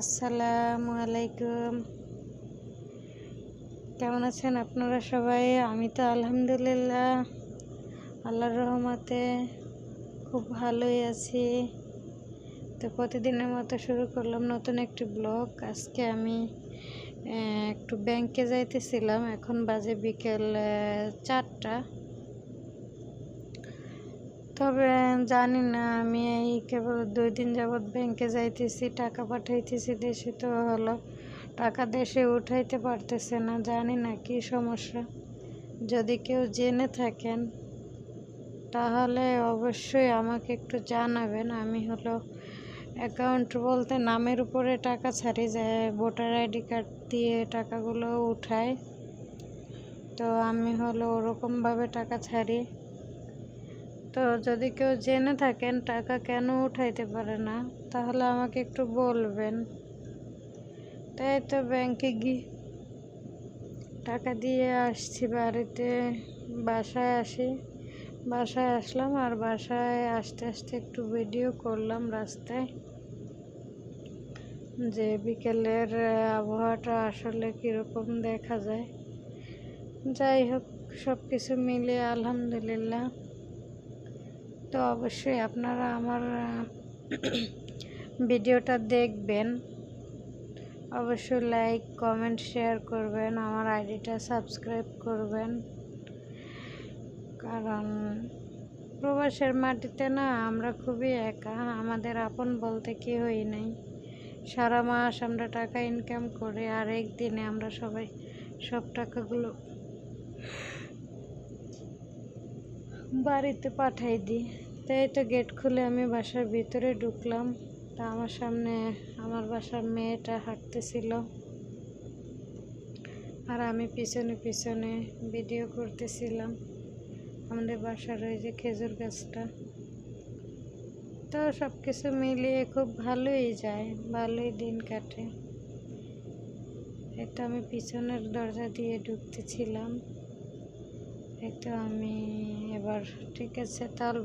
আসসালামু আলাইকুম কেমন আছেন আপনারা সবাই? আমি তো আলহামদুলিল্লাহ, আল্লাহর রহমতে খুব ভালোই আছি। তো প্রতিদিনের মতো শুরু করলাম নতুন একটি ব্লগ। আজকে আমি একটু ব্যাংকে যাইতেছিলাম। এখন বাজে বিকেল চারটা। তবে জানি না, আমি এই কেবল দুই দিন যাবৎ ব্যাংকে যাইতেছি, টাকা পাঠাইতেছি, দেশে তো হলো। টাকা দেশে উঠাইতে পারতেছে না, জানি না কি সমস্যা। যদি কেউ জেনে থাকেন, তাহলে অবশ্যই আমাকে একটু জানাবেন। আমি হলো অ্যাকাউন্ট বলতে নামের উপরে টাকা ছাড়ি যায় ভোটার আইডি কার্ড দিয়ে টাকাগুলো উঠায় তো আমি হলো ওরকমভাবে টাকা ছাড়ি। তো যদি কেউ জেনে থাকেন, টাকা কেন উঠাইতে পারে না, তাহলে আমাকে একটু বলবেন। তাই তো ব্যাংকে গিয়ে টাকা দিয়ে আসছি বাড়িতে, বাসায় আসি। বাসায় আসলাম আর বাসায় আসতে আসতে একটু ভিডিও করলাম রাস্তায় যে বিকেলের আবহাওয়াটা আসলে কীরকম দেখা যায়। যাই হোক সব কিছু মিলে আলহামদুলিল্লাহ। তো অবশ্যই আপনারা আমার ভিডিওটা দেখবেন। অবশ্যই লাইক কমেন্ট শেয়ার করবেন, আমার আইডিটা সাবস্ক্রাইব করবেন। কারণ প্রবাসের মাটিতে না আমরা খুবই একা, আমাদের আপন বলতে কেউই নাই। সারা মাস আমরা টাকা ইনকাম করে, আর একদিনে আমরা সবাই সব টাকাগুলো বাড়িতে পাঠাই দিই। তাই তো গেট খুলে আমি বাসার ভিতরে ঢুকলাম। তা আমার সামনে আমার বাসার মেয়েটা হাঁটতেছিল। আর আমি পিছনে পিছনে ভিডিও করতেছিলাম আমাদের বাসার ওই যে খেজুর গাছটা। তো সব কিছু মিলিয়ে খুব ভালোই যায়, ভালোই দিন কাটে। তো আমি পিছনের দরজা দিয়ে ঢুকতেছিলাম। তো আমি এবার ঠিক আছে, তাহলে